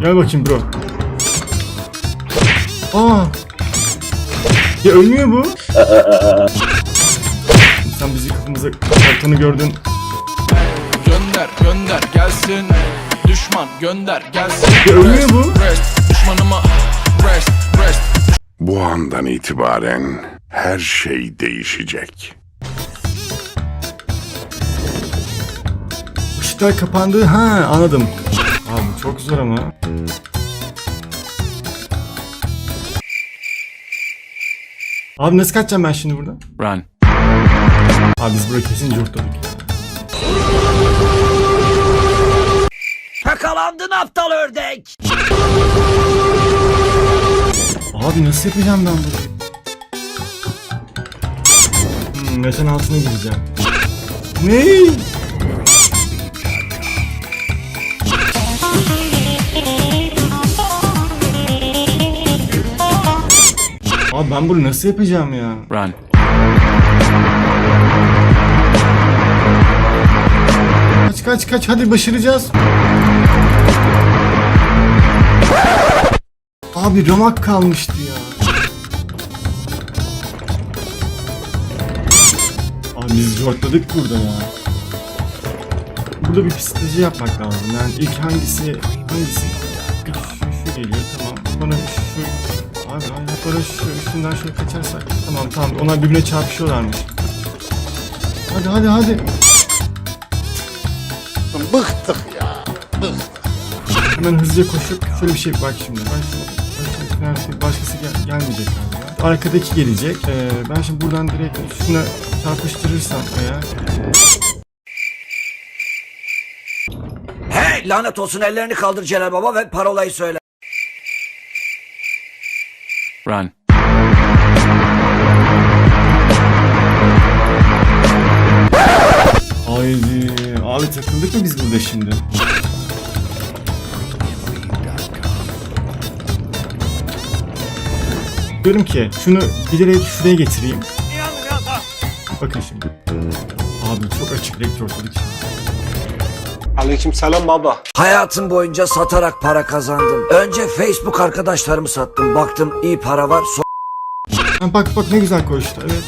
Gel bakayım bro. Aa. Ya ölmüyor bu. Sen bizi kafamıza kartonu gördün. Gönder gönder gelsin Düşman gönder gelsin Ya ölmüyor bu. Rest düşmanıma Rest rest Bu andan itibaren her şey değişecek. Işıklar kapandı. Ha anladım. Çok zor ama. Abi nasıl kaçacağım ben şimdi buradan? Run Abi biz burayı kesin curtladık ya. Yakalandın aptal ördek. Abi nasıl yapacağım ben bunu? Hmm, meşen altına gireceğim. Ne? Abi ben bunu nasıl yapacağım ya? Run Kaç kaç kaç hadi başaracağız. Abi ramak kalmıştı ya. Abi biz zorladık burada ya. Burada bir psikoloji yapmak lazım. Yani ilk hangisi hangisi şu, şu geliyor tamam. Sonra şu abi abi şu üstünden şöyle kaçarsak tamam tamam onlar birbirine çarpışıyorlarmış. Hadi hadi hadi. Bıktık ya. Hemen hızlıca koşup şöyle bir şey bak şimdi. Ben şimdi başkası, başkası gel, gelmeyecek galiba. Arkadaki gelecek. Ee, ben şimdi buradan direkt şuna çarpıştırırsam eğer. Hey lanet olsun ellerini kaldır Celal Baba ve parolayı söyle. Run Haydi. Abi takıldık mı biz burada şimdi? Diyorum ki şunu bilerek şuraya getireyim. Bakın şimdi. Abi çok açık renk ortalık. Aleykümselam baba. Hayatım boyunca satarak para kazandım. Önce Facebook arkadaşlarımı sattım. Baktım iyi para var. So- Ha, bak bak ne güzel koştu evet.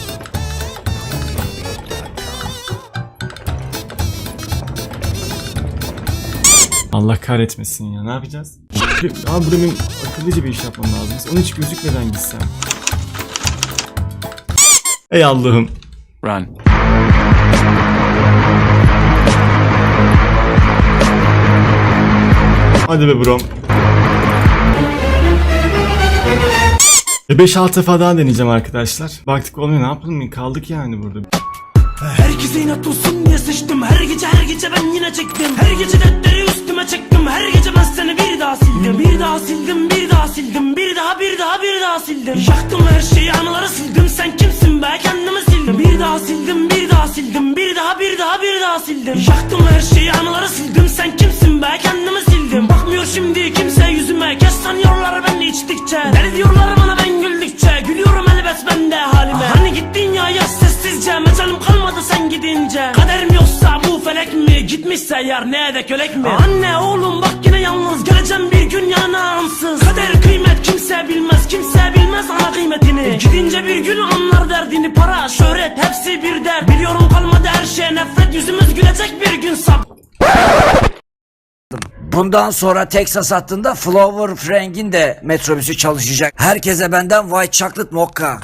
Allah kahretmesin ya ne yapacağız? Abi burada benim akıllıca bir iş yapmam lazım. Onun hiç gözükmeden gitsem. Ey Allah'ım. Run Hadi be brom. E 5-6 defa daha deneyeceğim arkadaşlar. Baktık olmuyor ne yapalım? Kaldık yani burada. Herkese inat olsun diye sıçtım. Her gece her gece ben yine çektim. Her gece dertleri üstüme çektim. Her gece ben seni bir daha sildim. Bir daha sildim bir daha sildim. Bir daha bir daha bir daha sildim. Yaktım Bakmıyor şimdi kimse yüzüme. Kes sanıyorlar ben içtikçe. Deli diyorlar bana ben güldükçe. Gülüyorum elbet ben de halime. Hani gittin ya ya sessizce. Mecalim kalmadı sen gidince. Kaderim yoksa bu felek mi? Gitmişse yar ne de kölek mi? Anne oğlum bak yine yalnız. Geleceğim bir gün yana ansız. Kader kıymet kimse bilmez. Kimse bilmez ana kıymetini. Gidince bir gün anlar derdini. Para şöhret hepsi bir dert. Biliyorum kalmadı her şeye nefret. Yüzümüz gülecek bir gün sab Bundan sonra Texas hattında Flower Frank'in de metrobüsü çalışacak. Herkese benden White Chocolate Mocha.